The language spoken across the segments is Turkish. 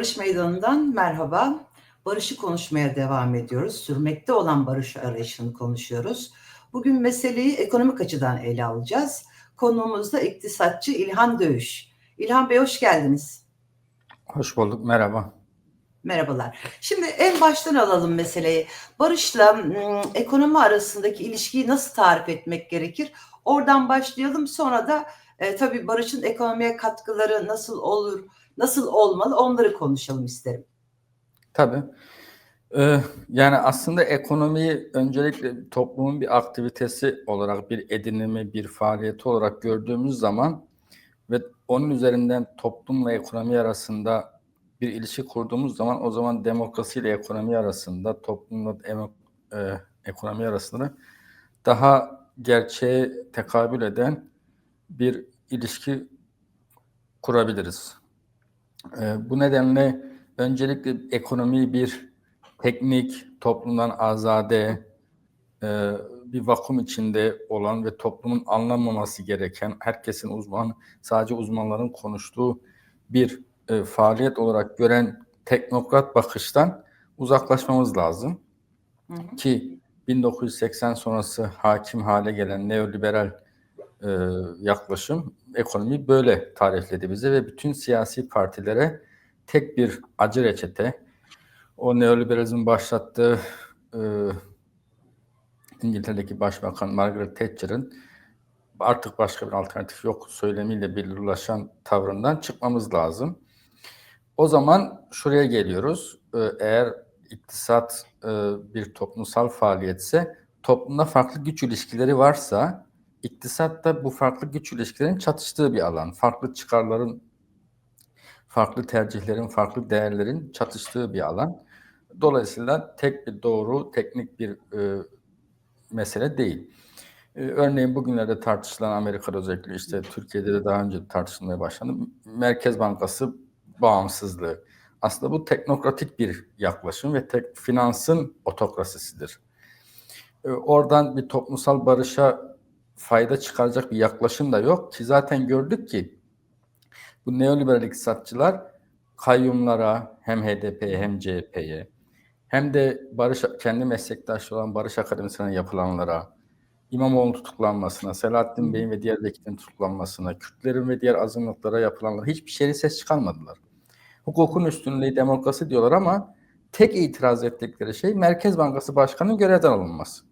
Barış Meydanı'ndan merhaba. Barışı konuşmaya devam ediyoruz. Sürmekte olan barış arayışını konuşuyoruz. Bugün meseleyi ekonomik açıdan ele alacağız. Konuğumuz da iktisatçı İlhan Dövüş. İlhan Bey hoş geldiniz. Hoş bulduk, merhaba. Merhabalar. Şimdi en baştan alalım meseleyi. Barışla ım, ekonomi arasındaki ilişkiyi nasıl tarif etmek gerekir? Oradan başlayalım. Sonra da e, tabii barışın ekonomiye katkıları nasıl olur, nasıl olmalı onları konuşalım isterim. Tabii. Ee, yani aslında ekonomiyi öncelikle toplumun bir aktivitesi olarak, bir edinimi, bir faaliyeti olarak gördüğümüz zaman ve onun üzerinden toplumla ekonomi arasında bir ilişki kurduğumuz zaman o zaman demokrasi ile ekonomi arasında, toplumla e, ekonomi arasında daha gerçeğe tekabül eden bir ilişki kurabiliriz. Ee, bu nedenle öncelikle ekonomiyi bir teknik, toplumdan azade, e, bir vakum içinde olan ve toplumun anlamaması gereken, herkesin uzman, sadece uzmanların konuştuğu bir e, faaliyet olarak gören teknokrat bakıştan uzaklaşmamız lazım. Hı hı. Ki 1980 sonrası hakim hale gelen neoliberal e, yaklaşım ekonomiyi böyle tarifledi bize ve bütün siyasi partilere tek bir acı reçete, o neoliberalizmin başlattığı e, İngiltere'deki Başbakan Margaret Thatcher'ın artık başka bir alternatif yok söylemiyle belirlaşan tavrından çıkmamız lazım. O zaman şuraya geliyoruz. Ee, Eğer iktisat e, bir toplumsal faaliyetse, toplumda farklı güç ilişkileri varsa, iktisat da bu farklı güç ilişkilerin çatıştığı bir alan. Farklı çıkarların, farklı tercihlerin, farklı değerlerin çatıştığı bir alan. Dolayısıyla tek bir doğru, teknik bir e, mesele değil. Ee, örneğin bugünlerde tartışılan Amerika'da özellikle işte Türkiye'de de daha önce tartışılmaya başlandı. Merkez Bankası bağımsızlığı. Aslında bu teknokratik bir yaklaşım ve tek finansın otokrasisidir. Ee, oradan bir toplumsal barışa fayda çıkaracak bir yaklaşım da yok ki zaten gördük ki bu neoliberal iktisatçılar kayyumlara hem HDP'ye hem CHP'ye hem de Barış kendi meslektaşı olan Barış Akademisi'ne yapılanlara, İmamoğlu tutuklanmasına, Selahattin Bey'in ve diğer vekillerin tutuklanmasına, Kürtlerin ve diğer azınlıklara yapılanlara hiçbir şeyle ses çıkarmadılar. Hukukun üstünlüğü, demokrasi diyorlar ama tek itiraz ettikleri şey Merkez Bankası Başkanı'nın görevden alınması.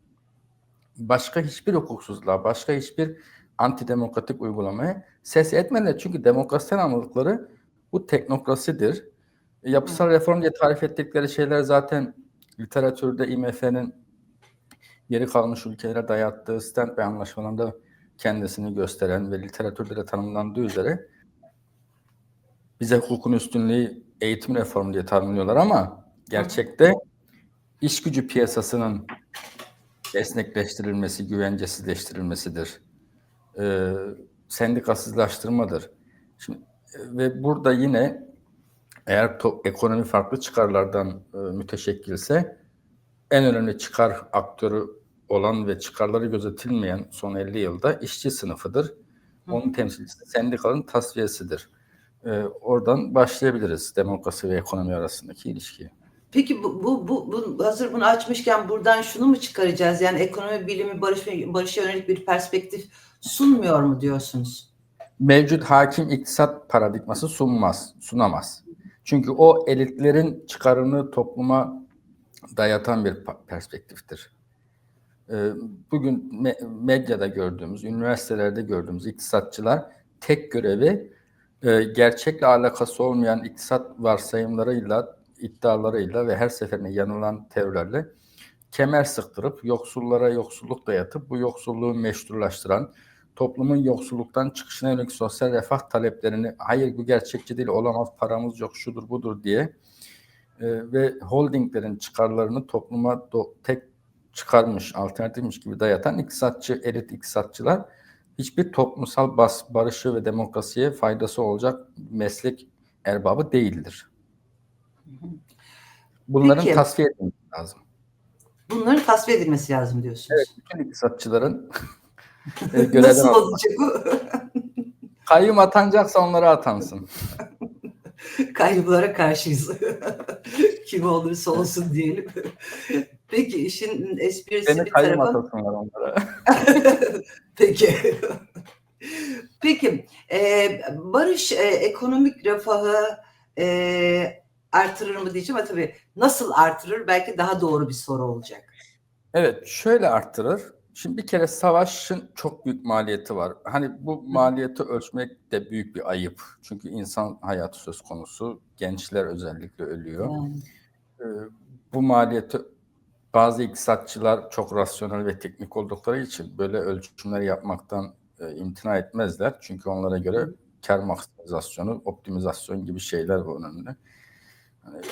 Başka hiçbir hukuksuzluğa, başka hiçbir antidemokratik uygulamaya ses etmediler. Çünkü demokrasiden anladıkları bu teknokrasidir. Yapısal reform diye tarif ettikleri şeyler zaten literatürde IMF'nin geri kalmış ülkelere dayattığı Stanley anlaşmalarında kendisini gösteren ve literatürde de tanımlandığı üzere bize hukukun üstünlüğü eğitim reformu diye tanımlıyorlar ama gerçekte iş gücü piyasasının esnekleştirilmesi, güvencesizleştirilmesidir. Ee, sendikasızlaştırmadır. Şimdi, e, ve burada yine eğer to- ekonomi farklı çıkarlardan e, müteşekkilse en önemli çıkar aktörü olan ve çıkarları gözetilmeyen son 50 yılda işçi sınıfıdır. Onun temsilcisi sendikanın tasfiyesidir. E, oradan başlayabiliriz demokrasi ve ekonomi arasındaki ilişkiyi. Peki bu, bu, bu, bu hazır bunu açmışken buradan şunu mu çıkaracağız? Yani ekonomi bilimi barış, barışa yönelik bir perspektif sunmuyor mu diyorsunuz? Mevcut hakim iktisat paradigması sunmaz, sunamaz. Çünkü o elitlerin çıkarını topluma dayatan bir perspektiftir. Ee, Bugün me- medyada gördüğümüz, üniversitelerde gördüğümüz iktisatçılar tek görevi e, gerçekle alakası olmayan iktisat varsayımlarıyla, iddialarıyla ve her seferinde yanılan teorilerle kemer sıktırıp yoksullara yoksulluk dayatıp bu yoksulluğu meşrulaştıran, toplumun yoksulluktan çıkışına yönelik sosyal refah taleplerini hayır bu gerçekçi değil olamaz paramız yok şudur budur diye e, ve holdinglerin çıkarlarını topluma do- tek çıkarmış, alternatifmiş gibi dayatan iktisatçı, elit iktisatçılar hiçbir toplumsal bas, barışı ve demokrasiye faydası olacak meslek erbabı değildir. Bunların Peki. tasfiye edilmesi lazım. Bunların tasfiye edilmesi lazım diyorsunuz. Evet, bütün iktisatçıların e, görevden Nasıl olacak bu? Kayyum atanacaksa onlara atansın. Kaygılara karşıyız. Kim olursa olsun diyelim. Peki işin esprisi Beni bir tarafa. kayırmatasınlar onlara. Peki. Peki, e, barış e, ekonomik refahı e, artırır mı diyeceğim ama tabii nasıl artırır belki daha doğru bir soru olacak. Evet, şöyle arttırır. Şimdi bir kere savaşın çok büyük maliyeti var. Hani bu maliyeti ölçmek de büyük bir ayıp. Çünkü insan hayatı söz konusu. Gençler özellikle ölüyor. Yani, Ee, bu maliyeti bazı iktisatçılar çok rasyonel ve teknik oldukları için böyle ölçümler yapmaktan e, imtina etmezler. Çünkü onlara göre kar maksimizasyonu, optimizasyon gibi şeyler önemli. Hani,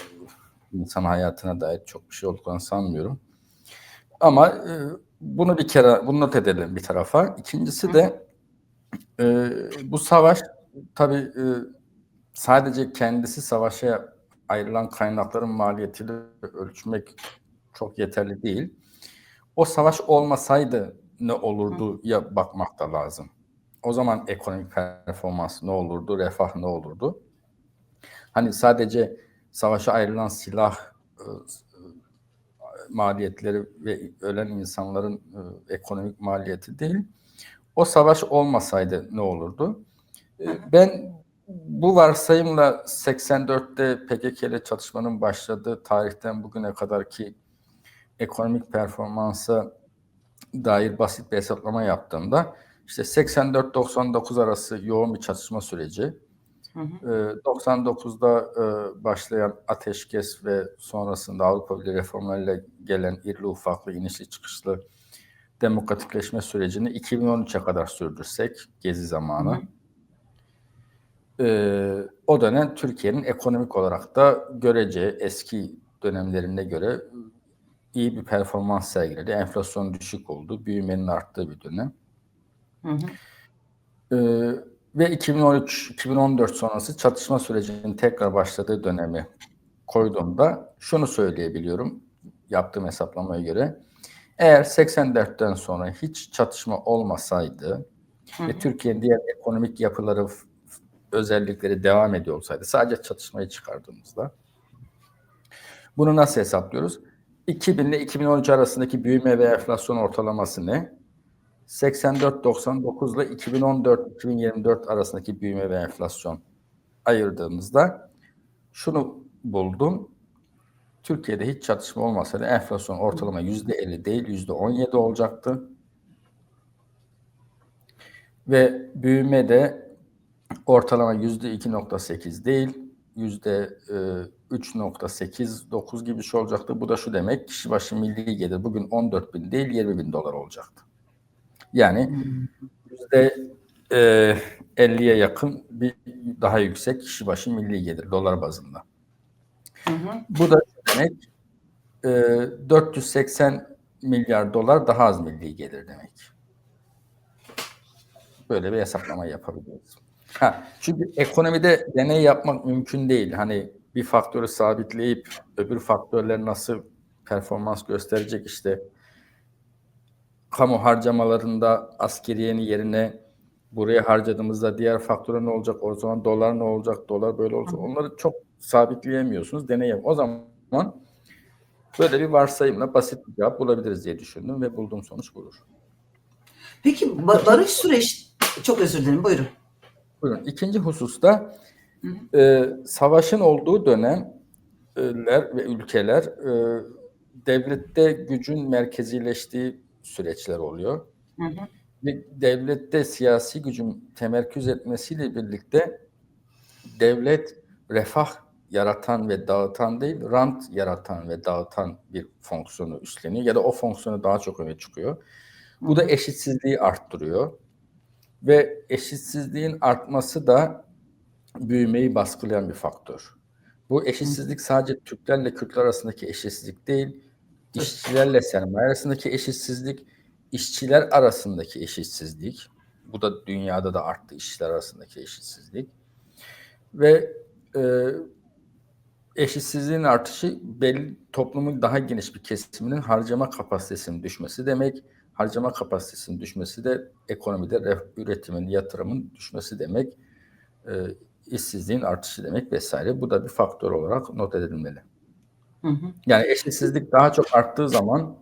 insan hayatına dair çok bir şey olduğunu sanmıyorum. Ama e, bunu bir kere bunu not edelim bir tarafa. İkincisi de e, bu savaş tabii e, sadece kendisi savaşa ayrılan kaynakların maliyetiyle ölçmek çok yeterli değil. O savaş olmasaydı ne olurdu ya bakmak da lazım. O zaman ekonomik performans ne olurdu, refah ne olurdu? Hani sadece savaşa ayrılan silah e, maliyetleri ve ölen insanların e, ekonomik maliyeti değil. O savaş olmasaydı ne olurdu? E, ben bu varsayımla 84'te PKK ile çatışmanın başladığı tarihten bugüne kadar ki ekonomik performansa dair basit bir hesaplama yaptığımda işte 84-99 arası yoğun bir çatışma süreci. Hı hı. Ee, 99'da e, başlayan ateşkes ve sonrasında Avrupa Birliği reformlarıyla gelen irli ufaklı inişli çıkışlı demokratikleşme sürecini 2013'e kadar sürdürsek gezi zamanı. Hı hı. Ee, o dönem Türkiye'nin ekonomik olarak da görece eski dönemlerine göre iyi bir performans sergiledi. Enflasyon düşük oldu. Büyümenin arttığı bir dönem. Hı hı. Ee, ve 2013-2014 sonrası çatışma sürecinin tekrar başladığı dönemi koyduğumda şunu söyleyebiliyorum yaptığım hesaplamaya göre. Eğer 84'ten sonra hiç çatışma olmasaydı Hı hı. ve Türkiye'nin diğer ekonomik yapıları, özellikleri devam ediyor olsaydı sadece çatışmayı çıkardığımızda bunu nasıl hesaplıyoruz? 2000 ile 2013 arasındaki büyüme ve enflasyon ortalaması ne? 84-99 ile 2014-2024 arasındaki büyüme ve enflasyon ayırdığımızda şunu buldum. Türkiye'de hiç çatışma olmasaydı enflasyon ortalama %50 değil %17 olacaktı. Ve büyüme de ortalama %2.8 değil %3.8-9 gibi şey olacaktı. Bu da şu demek kişi başı milli gelir bugün 14 bin değil 20 bin dolar olacaktı. Yani yüzde e, 50'ye yakın bir daha yüksek kişi başı milli gelir dolar bazında. Hı hı. Bu da demek e, 480 milyar dolar daha az milli gelir demek. Böyle bir hesaplama yapabiliriz. Ha, çünkü ekonomide deney yapmak mümkün değil. Hani bir faktörü sabitleyip öbür faktörler nasıl performans gösterecek işte kamu harcamalarında askeriyenin yerine buraya harcadığımızda diğer faktörü ne olacak? O zaman dolar ne olacak? Dolar böyle olacak. Onları çok sabitleyemiyorsunuz. Deney yap. O zaman böyle bir varsayımla basit bir cevap bulabiliriz diye düşündüm ve bulduğum sonuç budur. Peki ba- barış süreç çok özür dilerim buyurun. Buyurun. İkinci hususta e, savaşın olduğu dönemler ve ülkeler e, devlette gücün merkezileştiği süreçler oluyor. Hı hı. Devlette siyasi gücün temerküz etmesiyle birlikte devlet refah yaratan ve dağıtan değil, rant yaratan ve dağıtan bir fonksiyonu üstleniyor ya da o fonksiyonu daha çok öne çıkıyor. Bu da eşitsizliği arttırıyor ve eşitsizliğin artması da büyümeyi baskılayan bir faktör. Bu eşitsizlik sadece Türklerle Kürtler arasındaki eşitsizlik değil, işçilerle sermaye arasındaki eşitsizlik, işçiler arasındaki eşitsizlik. Bu da dünyada da arttı işçiler arasındaki eşitsizlik. Ve e, eşitsizliğin artışı belli toplumun daha geniş bir kesiminin harcama kapasitesinin düşmesi demek. Harcama kapasitesinin düşmesi de ekonomide ref- üretimin, yatırımın düşmesi demek. E, işsizliğin artışı demek vesaire. Bu da bir faktör olarak not edilmeli. Hı hı. Yani eşitsizlik daha çok arttığı zaman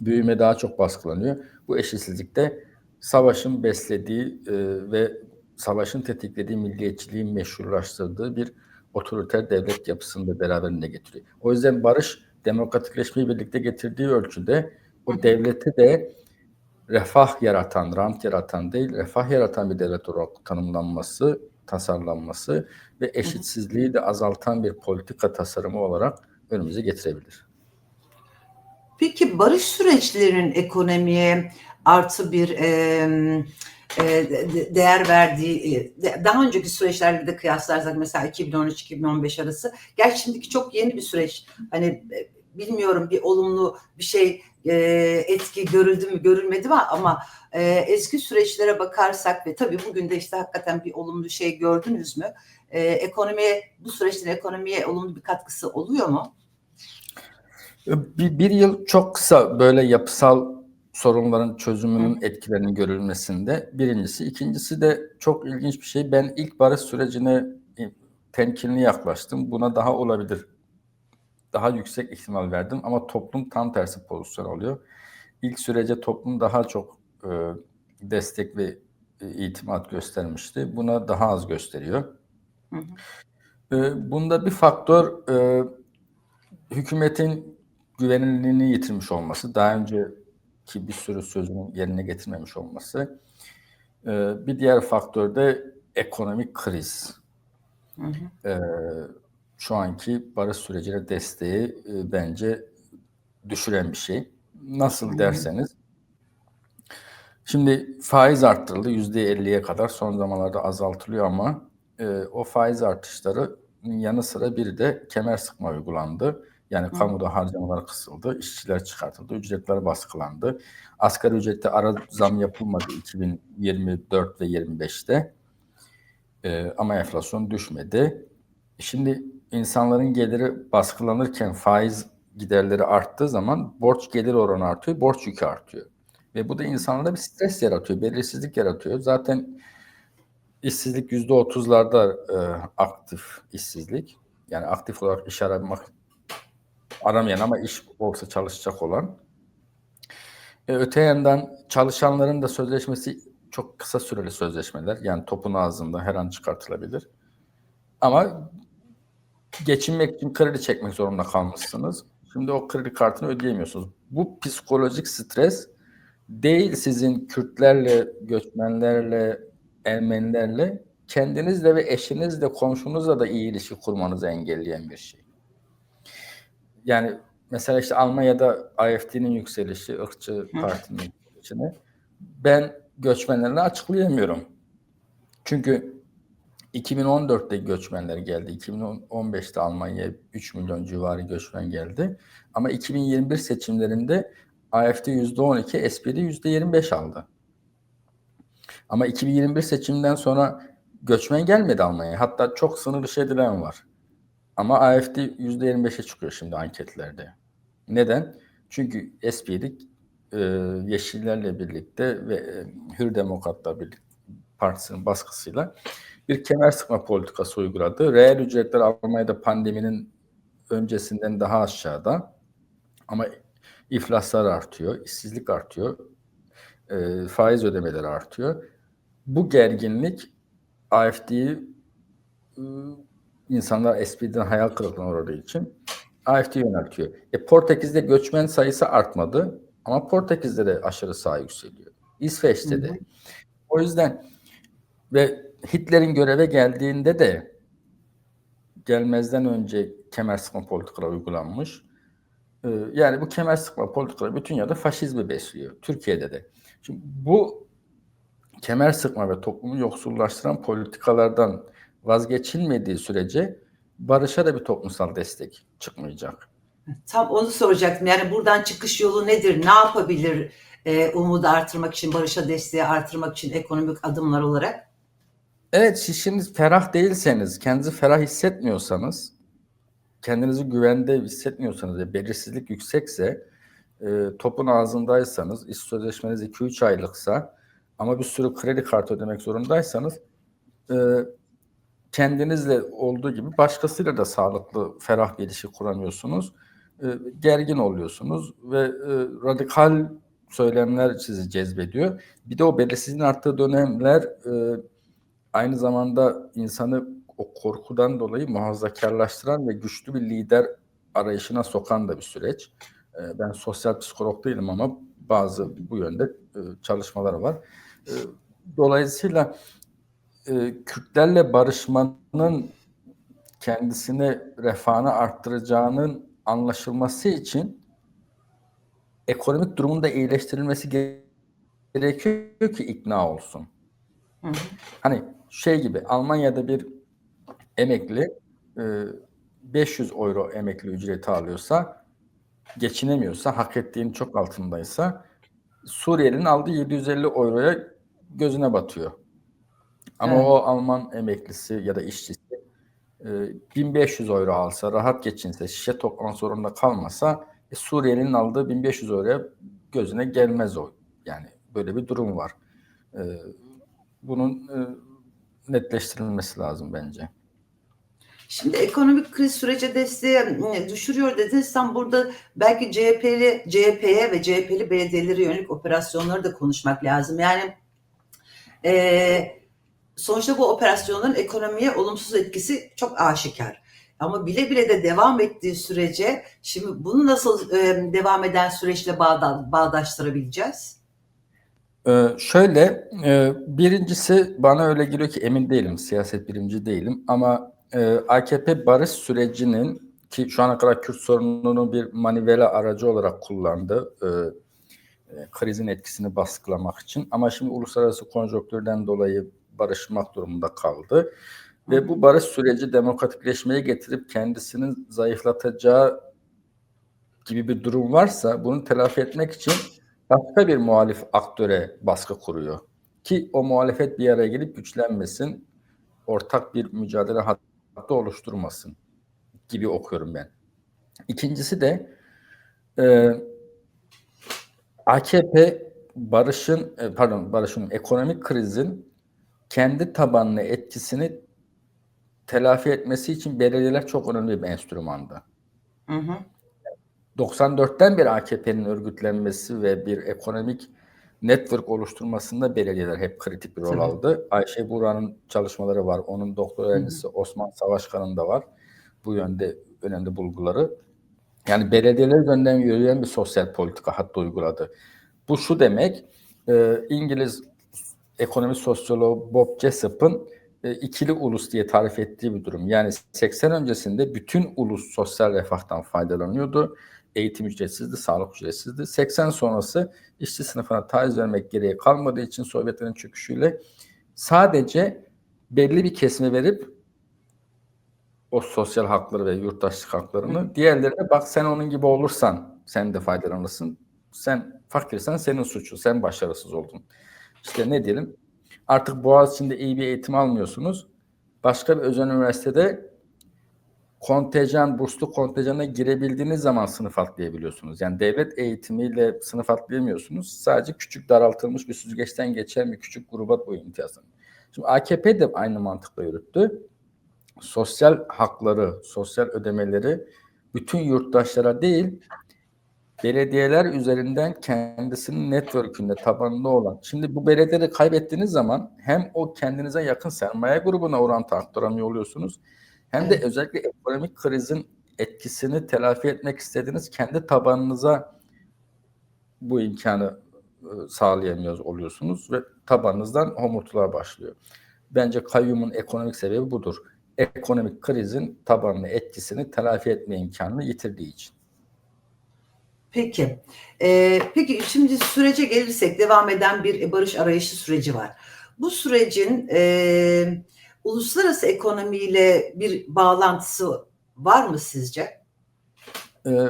büyüme daha çok baskılanıyor. Bu eşitsizlikte savaşın beslediği e, ve savaşın tetiklediği milliyetçiliğin meşrulaştırdığı bir otoriter devlet yapısını da beraberinde getiriyor. O yüzden barış demokratikleşmeyi birlikte getirdiği ölçüde o devleti de refah yaratan, rant yaratan değil, refah yaratan bir devlet olarak tanımlanması, tasarlanması ve eşitsizliği de azaltan bir politika tasarımı olarak önümüze getirebilir. Peki barış süreçlerinin ekonomiye artı bir e, e, de- değer verdiği, e, daha önceki süreçlerle de kıyaslarsak mesela 2013-2015 arası, gerçi şimdiki çok yeni bir süreç. Hani e, bilmiyorum bir olumlu bir şey e, etki görüldü mü görülmedi mi ama e, eski süreçlere bakarsak ve tabii bugün de işte hakikaten bir olumlu şey gördünüz mü? E, ekonomiye, bu süreçlerin ekonomiye olumlu bir katkısı oluyor mu? Bir, bir yıl çok kısa böyle yapısal sorunların çözümünün etkilerinin görülmesinde birincisi. ikincisi de çok ilginç bir şey. Ben ilk barış sürecine e, temkinli yaklaştım. Buna daha olabilir. Daha yüksek ihtimal verdim ama toplum tam tersi pozisyon alıyor. İlk sürece toplum daha çok e, destek ve e, itimat göstermişti. Buna daha az gösteriyor. Hı hı. E, bunda bir faktör e, hükümetin güvenilirliğini yitirmiş olması, daha önceki bir sürü sözünün yerine getirmemiş olması. Ee, bir diğer faktör de ekonomik kriz. Hı hı. Ee, şu anki barış sürecine desteği e, bence düşüren bir şey. Nasıl Hı. derseniz, şimdi faiz arttırıldı yüzde 50'ye kadar son zamanlarda azaltılıyor ama e, o faiz artışları yanı sıra bir de kemer sıkma uygulandı. Yani Hı. kamuda harcamalar kısıldı, işçiler çıkartıldı, ücretler baskılandı. Asgari ücrette ara zam yapılmadı 2024 ve 25'te. Ee, ama enflasyon düşmedi. Şimdi insanların geliri baskılanırken faiz giderleri arttığı zaman borç gelir oranı artıyor, borç yükü artıyor. Ve bu da insanlara bir stres yaratıyor, belirsizlik yaratıyor. Zaten işsizlik yüzde otuzlarda e, aktif işsizlik. Yani aktif olarak iş aramak aramayan ama iş olsa çalışacak olan. E, öte yandan çalışanların da sözleşmesi çok kısa süreli sözleşmeler. Yani topun ağzında her an çıkartılabilir. Ama geçinmek için kredi çekmek zorunda kalmışsınız. Şimdi o kredi kartını ödeyemiyorsunuz. Bu psikolojik stres değil sizin Kürtlerle, göçmenlerle, Ermenilerle kendinizle ve eşinizle, komşunuzla da iyi ilişki kurmanızı engelleyen bir şey. Yani mesela işte Almanya'da AFD'nin yükselişi, ırkçı partinin yükselişini ben göçmenlerle açıklayamıyorum. Çünkü 2014'te göçmenler geldi. 2015'te Almanya'ya 3 milyon civarı göçmen geldi. Ama 2021 seçimlerinde AFD %12, SPD %25 aldı. Ama 2021 seçimden sonra göçmen gelmedi Almanya'ya. Hatta çok sınırlı şeyler var. Ama AFD %25'e çıkıyor şimdi anketlerde. Neden? Çünkü SPD e, Yeşillerle birlikte ve e, Hür Demokratlar birlikte partisinin baskısıyla bir kemer sıkma politikası uyguladı. Reel ücretler Almanya'da pandeminin öncesinden daha aşağıda. Ama iflaslar artıyor, işsizlik artıyor, e, faiz ödemeleri artıyor. Bu gerginlik AFD'yi e, insanlar SP'den hayal kırıklığına uğradığı için AFD yöneltiyor. E, Portekiz'de göçmen sayısı artmadı ama Portekiz'de de aşırı sağ yükseliyor. İsveç'te Hı hı. de. O yüzden ve Hitler'in göreve geldiğinde de gelmezden önce kemer sıkma politikaları uygulanmış. Ee, yani bu kemer sıkma politikaları bütün yerde faşizmi besliyor. Türkiye'de de. Şimdi bu kemer sıkma ve toplumu yoksullaştıran politikalardan vazgeçilmediği sürece barışa da bir toplumsal destek çıkmayacak. Tam onu soracaktım. Yani buradan çıkış yolu nedir? Ne yapabilir e, umudu artırmak için, barışa desteği artırmak için ekonomik adımlar olarak? Evet siz şimdi ferah değilseniz, kendinizi ferah hissetmiyorsanız, kendinizi güvende hissetmiyorsanız ve belirsizlik yüksekse, e, topun ağzındaysanız, iş sözleşmeniz 2-3 aylıksa ama bir sürü kredi kartı ödemek zorundaysanız e, kendinizle olduğu gibi başkasıyla da sağlıklı, ferah bir ilişki kuramıyorsunuz. E, gergin oluyorsunuz ve e, radikal söylemler sizi cezbediyor. Bir de o belirsizliğin arttığı dönemler e, aynı zamanda insanı o korkudan dolayı muhafazakarlaştıran ve güçlü bir lider arayışına sokan da bir süreç. E, ben sosyal psikolog değilim ama bazı bu yönde e, çalışmalar var. E, dolayısıyla e, Kürtlerle barışmanın kendisine refahını arttıracağının anlaşılması için ekonomik durumun da iyileştirilmesi gerekiyor ki ikna olsun. Hı. Hani şey gibi Almanya'da bir emekli e, 500 euro emekli ücreti alıyorsa geçinemiyorsa hak ettiğinin çok altındaysa Suriyelinin aldığı 750 euroya gözüne batıyor. Ama Evet. o Alman emeklisi ya da işçisi e, 1500 euro alsa, rahat geçinse, şişe toplamak zorunda kalmasa e, Suriyelinin aldığı 1500 euroya gözüne gelmez o. Yani böyle bir durum var. E, bunun e, netleştirilmesi lazım bence. Şimdi ekonomik kriz sürece desteği e, düşürüyor dediniz. Sen burada belki CHP'li, CHP'ye ve CHP'li belediyelere yönelik operasyonları da konuşmak lazım. Yani e, sonuçta bu operasyonların ekonomiye olumsuz etkisi çok aşikar. Ama bile bile de devam ettiği sürece şimdi bunu nasıl e, devam eden süreçle bağda, bağdaştırabileceğiz? Ee, şöyle, e, birincisi bana öyle geliyor ki emin değilim, siyaset bilimci değilim ama e, AKP barış sürecinin ki şu ana kadar Kürt sorununu bir manivela aracı olarak kullandı e, e, krizin etkisini baskılamak için ama şimdi uluslararası konjonktürden dolayı barışmak durumunda kaldı ve bu barış süreci demokratikleşmeye getirip kendisini zayıflatacağı gibi bir durum varsa bunu telafi etmek için başka bir muhalif aktöre baskı kuruyor. Ki o muhalefet bir araya gelip güçlenmesin, ortak bir mücadele hattı oluşturmasın gibi okuyorum ben. İkincisi de e, AKP barışın e, pardon barışın ekonomik krizin kendi tabanlı etkisini telafi etmesi için belediyeler çok önemli bir enstrümandı. Hı hı. 94'ten beri AKP'nin örgütlenmesi ve bir ekonomik network oluşturmasında belediyeler hep kritik bir rol Tabii. aldı. Ayşe Buğra'nın çalışmaları var. Onun doktor öğrencisi Osman Savaşkan'ın da var. Bu yönde önemli bulguları. Yani belediyeler üzerinden yürüyen bir sosyal politika hatta uyguladı. Bu şu demek, e, İngiliz ekonomi sosyoloğu Bob Jessop'ın e, ikili ulus diye tarif ettiği bir durum. Yani 80 öncesinde bütün ulus sosyal refahtan faydalanıyordu. Eğitim ücretsizdi, sağlık ücretsizdi. 80 sonrası işçi sınıfına taviz vermek gereği kalmadığı için Sovyetlerin çöküşüyle sadece belli bir kesime verip o sosyal hakları ve yurttaşlık haklarını diğerlerine bak sen onun gibi olursan sen de faydalanırsın. Sen fakirsen senin suçu. Sen başarısız oldun. İşte ne diyelim? Artık Boğaziçi'nde iyi bir eğitim almıyorsunuz. Başka bir özel üniversitede kontenjan, burslu kontenjana girebildiğiniz zaman sınıf atlayabiliyorsunuz. Yani devlet eğitimiyle sınıf atlayamıyorsunuz. Sadece küçük daraltılmış bir süzgeçten geçen bir küçük gruba bu imtiyazın. Şimdi AKP de aynı mantıkla yürüttü. Sosyal hakları, sosyal ödemeleri bütün yurttaşlara değil, belediyeler üzerinden kendisinin network'ünde tabanında olan. Şimdi bu belediyeleri kaybettiğiniz zaman hem o kendinize yakın sermaye grubuna orantı aktaramıyor oluyorsunuz. Hem de Evet. özellikle ekonomik krizin etkisini telafi etmek istediğiniz kendi tabanınıza bu imkanı e, sağlayamıyor oluyorsunuz ve tabanınızdan homurtular başlıyor. Bence kayyumun ekonomik sebebi budur. Ekonomik krizin tabanlı etkisini telafi etme imkanını yitirdiği için. Peki. Ee, peki şimdi sürece gelirsek devam eden bir barış arayışı süreci var. Bu sürecin e, uluslararası ekonomiyle bir bağlantısı var mı sizce? Ee,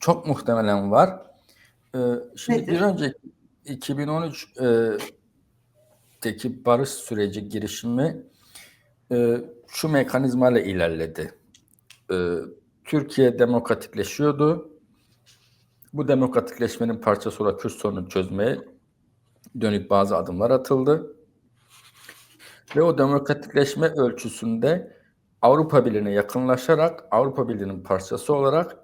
çok muhtemelen var. Ee, şimdi Nedir? bir önceki 2013 e, barış süreci girişimi e, şu mekanizmayla ilerledi. E, Türkiye demokratikleşiyordu. Bu demokratikleşmenin parçası olarak Kürt sorununu çözmeye dönük bazı adımlar atıldı. Ve o demokratikleşme ölçüsünde Avrupa Birliği'ne yakınlaşarak Avrupa Birliği'nin parçası olarak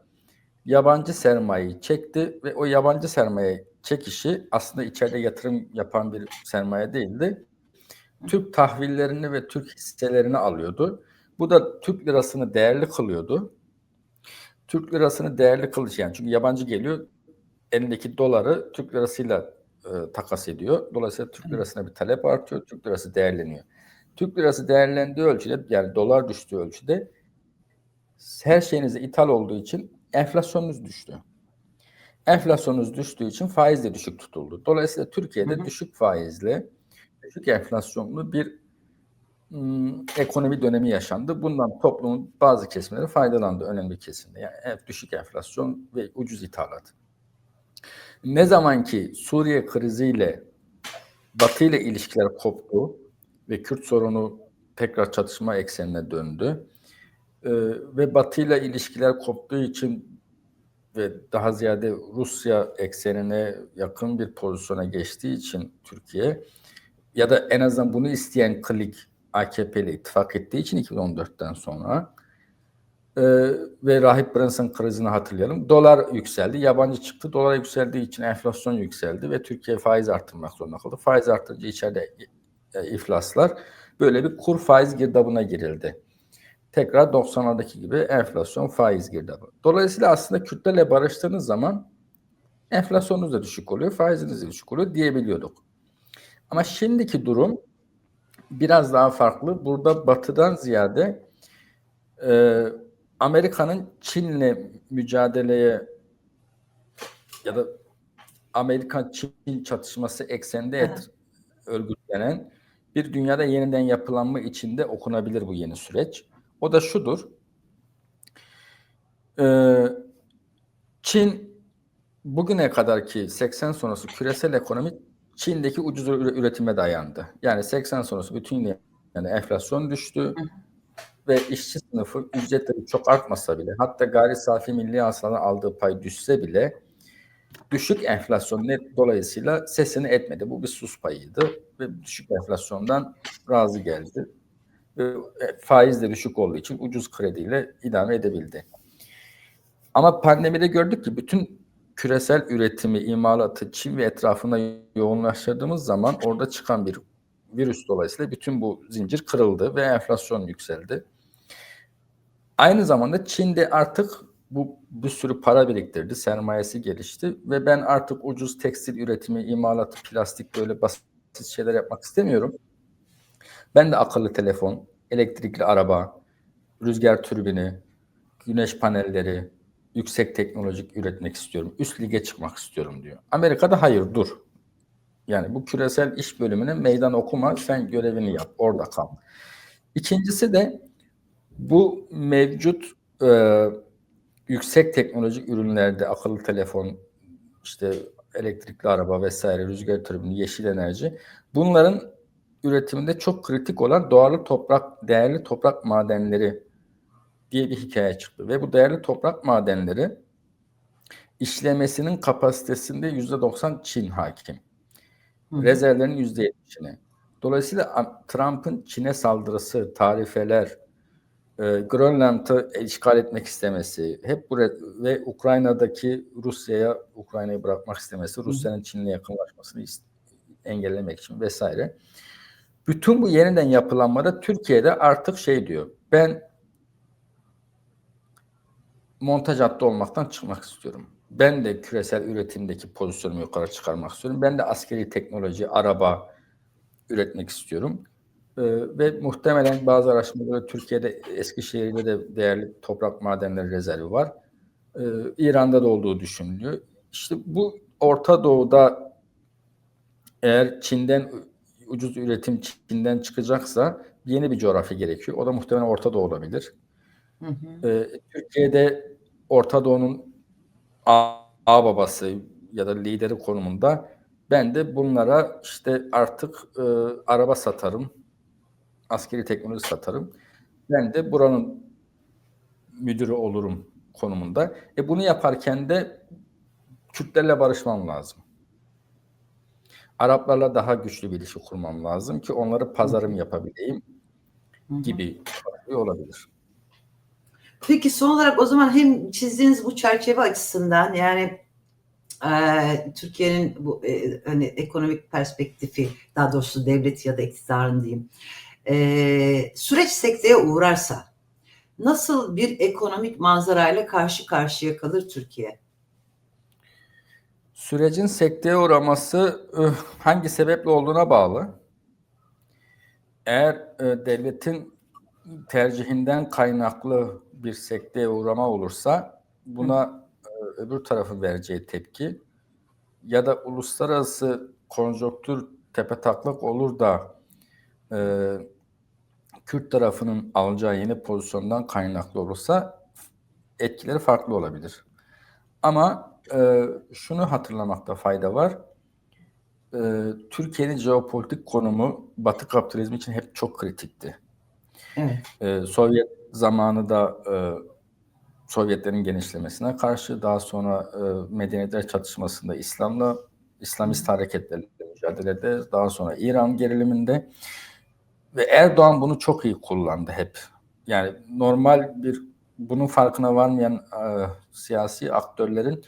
yabancı sermayeyi çekti ve o yabancı sermaye çekişi aslında içeride yatırım yapan bir sermaye değildi. Türk tahvillerini ve Türk hisselerini alıyordu. Bu da Türk lirasını değerli kılıyordu. Türk lirasını değerli kılıç yani çünkü yabancı geliyor elindeki doları Türk lirasıyla e, takas ediyor. Dolayısıyla Türk lirasına bir talep artıyor. Türk lirası değerleniyor. Türk lirası değerlendiği ölçüde yani dolar düştüğü ölçüde her şeyinize ithal olduğu için enflasyonunuz düştü. Enflasyonunuz düştüğü için faiz de düşük tutuldu. Dolayısıyla Türkiye'de Hı hı. düşük faizli, düşük enflasyonlu bir ekonomi dönemi yaşandı. Bundan toplumun bazı kesimleri faydalandı önemli kesimde. Yani evet, düşük enflasyon ve ucuz ithalat. Ne zaman ki Suriye kriziyle Batı ile ilişkiler koptu ve Kürt sorunu tekrar çatışma eksenine döndü e, ve Batı ile ilişkiler koptuğu için ve daha ziyade Rusya eksenine yakın bir pozisyona geçtiği için Türkiye ya da en azından bunu isteyen klik AKP ile ittifak ettiği için 2014'ten sonra e, ve Rahip Brunson krizini hatırlayalım. Dolar yükseldi, yabancı çıktı. Dolar yükseldiği için enflasyon yükseldi ve Türkiye faiz arttırmak zorunda kaldı. Faiz artırınca içeride e, iflaslar böyle bir kur faiz girdabına girildi. Tekrar 90'lardaki gibi enflasyon faiz girdabı. Dolayısıyla aslında Kürtlerle barıştığınız zaman enflasyonunuz da düşük oluyor, faiziniz de düşük oluyor diyebiliyorduk. Ama şimdiki durum biraz daha farklı. Burada batıdan ziyade e, Amerika'nın Çin'le mücadeleye ya da Amerika-Çin çatışması ekseninde et, örgütlenen bir dünyada yeniden yapılanma içinde okunabilir bu yeni süreç. O da şudur. Ee, Çin bugüne kadarki 80 sonrası küresel ekonomi Çin'deki ucuz üre- üretime dayandı. Yani 80 sonrası bütün yani enflasyon düştü ve işçi sınıfı ücretleri çok artmasa bile hatta gayri safi milli hasıladan aldığı pay düşse bile düşük enflasyon net dolayısıyla sesini etmedi. Bu bir sus payıydı ve düşük enflasyondan razı geldi. Ve e, faiz de düşük olduğu için ucuz krediyle idame edebildi. Ama pandemide gördük ki bütün küresel üretimi, imalatı Çin ve etrafına yoğunlaştırdığımız zaman orada çıkan bir virüs dolayısıyla bütün bu zincir kırıldı ve enflasyon yükseldi. Aynı zamanda Çin'de artık bu bir sürü para biriktirdi, sermayesi gelişti ve ben artık ucuz tekstil üretimi, imalatı, plastik böyle basit şeyler yapmak istemiyorum. Ben de akıllı telefon, elektrikli araba, rüzgar türbini, güneş panelleri, yüksek teknolojik üretmek istiyorum. Üst lige çıkmak istiyorum diyor. Amerika'da hayır dur. Yani bu küresel iş bölümüne meydan okuma, sen görevini yap, orada kal. İkincisi de bu mevcut e, yüksek teknolojik ürünlerde akıllı telefon, işte elektrikli araba vesaire, rüzgar türbini, yeşil enerji bunların üretiminde çok kritik olan doğal toprak, değerli toprak madenleri diye bir hikaye çıktı. Ve bu değerli toprak madenleri işlemesinin kapasitesinde yüzde 90 Çin hakim. Hı. Rezervlerin yüzde 70'ini. Dolayısıyla Trump'ın Çin'e saldırısı, tarifeler, e, Grönland'ı işgal etmek istemesi, hep bu ve Ukrayna'daki Rusya'ya Ukrayna'yı bırakmak istemesi, Rusya'nın Çin'le yakınlaşmasını engellemek için vesaire. Bütün bu yeniden yapılanmada Türkiye'de artık şey diyor. Ben montaj hattı olmaktan çıkmak istiyorum. Ben de küresel üretimdeki pozisyonumu yukarı çıkarmak istiyorum. Ben de askeri teknoloji, araba üretmek istiyorum. Ee, ve muhtemelen bazı araştırmalarda Türkiye'de Eskişehir'de de değerli toprak madenleri rezervi var. Ee, İran'da da olduğu düşünülüyor. İşte bu Orta Doğu'da eğer Çin'den ucuz üretim Çin'den çıkacaksa yeni bir coğrafya gerekiyor. O da muhtemelen Orta Doğu olabilir. Hı hı. Ee, Türkiye'de Orta Doğu'nun ağ babası ya da lideri konumunda ben de bunlara işte artık e, araba satarım, askeri teknoloji satarım. Ben de buranın müdürü olurum konumunda. E bunu yaparken de Kürtlerle barışmam lazım. Araplarla daha güçlü bir ilişki kurmam lazım ki onları pazarım yapabileyim gibi bir olabilir. Peki son olarak o zaman hem çizdiğiniz bu çerçeve açısından yani e, Türkiye'nin bu e, hani ekonomik perspektifi daha doğrusu devlet ya da iktidarın diyeyim e, süreç sekteye uğrarsa nasıl bir ekonomik manzarayla karşı karşıya kalır Türkiye? Sürecin sekteye uğraması eh, hangi sebeple olduğuna bağlı. Eğer eh, devletin tercihinden kaynaklı bir sekteye uğrama olursa buna eh, öbür tarafın vereceği tepki ya da uluslararası konjonktür tepetaklak olur da eh, Kürt tarafının alacağı yeni pozisyondan kaynaklı olursa etkileri farklı olabilir. Ama e, şunu hatırlamakta fayda var. E, Türkiye'nin jeopolitik konumu Batı kapitalizmi için hep çok kritikti. Evet. E, Sovyet zamanı da e, Sovyetlerin genişlemesine karşı daha sonra e, medeniyetler çatışmasında İslam'la İslamist hareketlerle mücadelede daha sonra İran geriliminde ve Erdoğan bunu çok iyi kullandı hep. Yani normal bir bunun farkına varmayan e, siyasi aktörlerin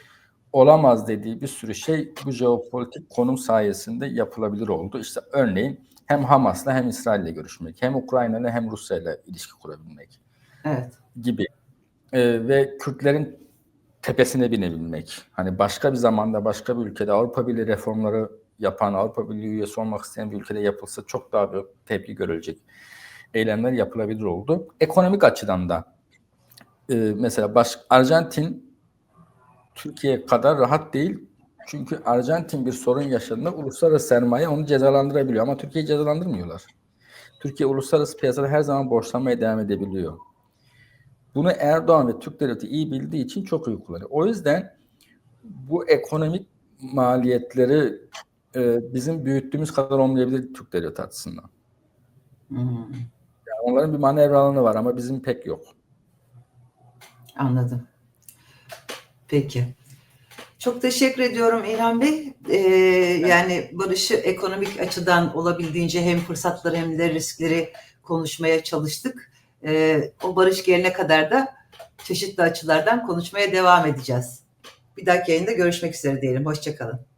olamaz dediği bir sürü şey bu jeopolitik konum sayesinde yapılabilir oldu. İşte örneğin hem Hamas'la hem İsrail'le görüşmek, hem Ukrayna'yla hem Rusya'yla ilişki kurabilmek Evet. gibi E, ve Kürtlerin tepesine binebilmek. Hani başka bir zamanda başka bir ülkede Avrupa Birliği reformları yapan, Avrupa Birliği üyesi olmak isteyen bir ülkede yapılsa çok daha büyük tepki görülecek eylemler yapılabilir oldu. Ekonomik açıdan da e, mesela baş, Arjantin Türkiye kadar rahat değil. Çünkü Arjantin bir sorun yaşadığında uluslararası sermaye onu cezalandırabiliyor ama Türkiye'yi cezalandırmıyorlar. Türkiye uluslararası piyasada her zaman borçlanmaya devam edebiliyor. Bunu Erdoğan ve Türk devleti iyi bildiği için çok iyi kullanıyor. O yüzden bu ekonomik maliyetleri e, bizim büyüttüğümüz kadar olmayabilir Türk devleti açısından. Hmm, Yani onların bir manevra alanı var ama bizim pek yok. anladım. Peki. Çok teşekkür ediyorum İlhan Bey. Ee, yani barışı ekonomik açıdan olabildiğince hem fırsatları hem de riskleri konuşmaya çalıştık. Ee, o barış gelene kadar da çeşitli açılardan konuşmaya devam edeceğiz. Bir dahaki yayında görüşmek üzere diyelim. Hoşçakalın.